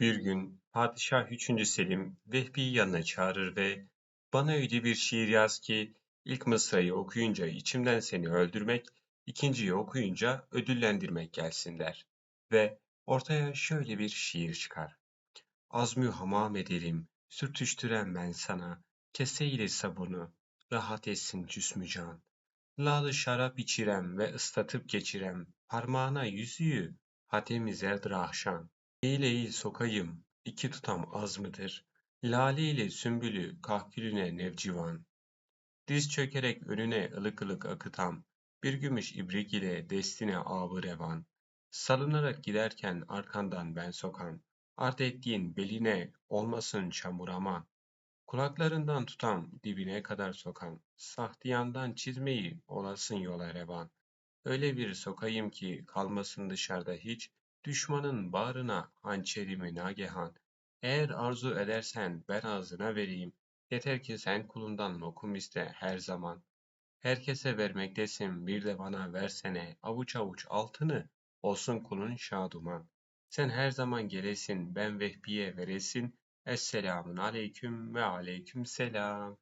Bir gün Padişah 3. Selim Vehbi'yi yanına çağırır ve ''Bana öyle bir şiir yaz ki ilk mısrayı okuyunca içimden seni öldürmek, ikinciyi okuyunca ödüllendirmek gelsin.'' der ve ortaya şöyle bir şiir çıkar. Azmü hamam ederim, sürtüştürem ben sana, keseyle sabunu, rahat etsin cüsmü can. Lalı şarap içirem ve ıslatıp geçirem, parmağına yüzüğü, hatemi zerd eğil sokayım, iki tutam az mıdır? Lale ile sümbülü kahkülüne nevcivan. Diz çökerek önüne ılık ılık akıtam, bir gümüş ibrik ile destine avı revan. Salınarak giderken arkandan ben sokan, art ettiğin beline olmasın çamur aman. Kulaklarından tutam dibine kadar sokan, sahtiyandan çizmeyi olasın yola revan. Öyle bir sokayım ki kalmasın dışarıda hiç, düşmanın bağrına hançerimi nagehan. Eğer arzu edersen ben ağzına vereyim, yeter ki sen kulundan lokum iste her zaman. Herkese vermektesin bir de bana versene avuç avuç altını, olsun kulun şaduman. Sen her zaman gelesin ben Vehbi'ye veresin, Esselamun aleyküm ve aleyküm selam.